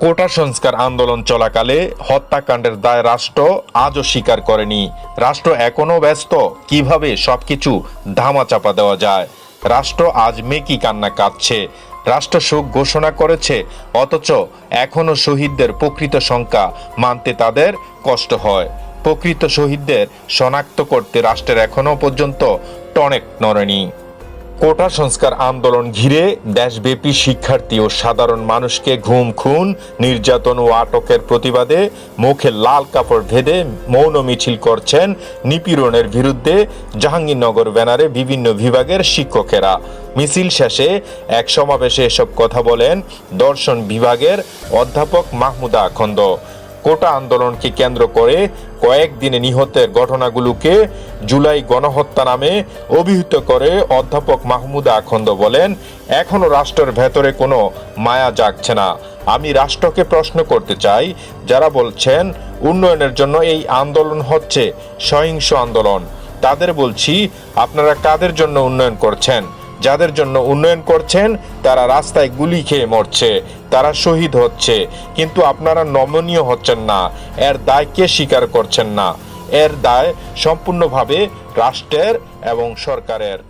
কোটা সংস্কার আন্দোলন চলাকালে হত্যাকাণ্ডের দায় রাষ্ট্র আজও স্বীকার করেনি। রাষ্ট্র এখনও ব্যস্ত। কীভাবে সবকিছু ধামাচাপা দেওয়া যায়? রাষ্ট্র আজ মেকি কান্না কাঁদছে। রাষ্ট্র শোক ঘোষণা করেছে, অথচ এখনও শহীদদের প্রকৃত সংখ্যা মানতে তাদের কষ্ট হয়। প্রকৃত শহীদদের শনাক্ত করতে রাষ্ট্রের এখনও পর্যন্ত টনেক নড়েনি। কোটা সংস্কার আন্দোলন ঘিরে দেশব্যাপী শিক্ষার্থী ও সাধারণ মানুষকে ঘুম, খুন, নির্যাতন ও আটকের প্রতিবাদে মুখে লাল কাপড় ভেদে মৌন মিছিল করছেন নিপীড়নের বিরুদ্ধে জাহাঙ্গীরনগর ব্যানারে বিভিন্ন বিভাগের শিক্ষকেরা। মিছিল শেষে এক সমাবেশে এসব কথা বলেন দর্শন বিভাগের অধ্যাপক মাহমুদা আখন্দ কোটা আন্দোলনকে কেন্দ্র করে কয়েকদিনে নিহতের ঘটনাগুলোকে জুলাই গণহত্যা নামে অভিহিত করে অধ্যাপক মাহমুদা আখন্দ বলেন এখনও রাষ্ট্রের ভেতরে কোনো মায়া জাগছে না। আমি রাষ্ট্রকে প্রশ্ন করতে চাই, যারা বলছেন উন্নয়নের জন্য এই আন্দোলন হচ্ছে সহিংস আন্দোলন। তাদের বলছি, আপনারা কাদের জন্য উন্নয়ন করছেন? যাদের জন্য উন্নয়ন করছেন, তারা রাস্তায় গুলি খেয়ে মরছে, তারা শহীদ হচ্ছে। কিন্তু আপনারা নমনীয় হচ্ছেন না, এর দায়কে স্বীকার করছেন না? এর দায় সম্পূর্ণভাবে রাষ্ট্রের এবং সরকারের।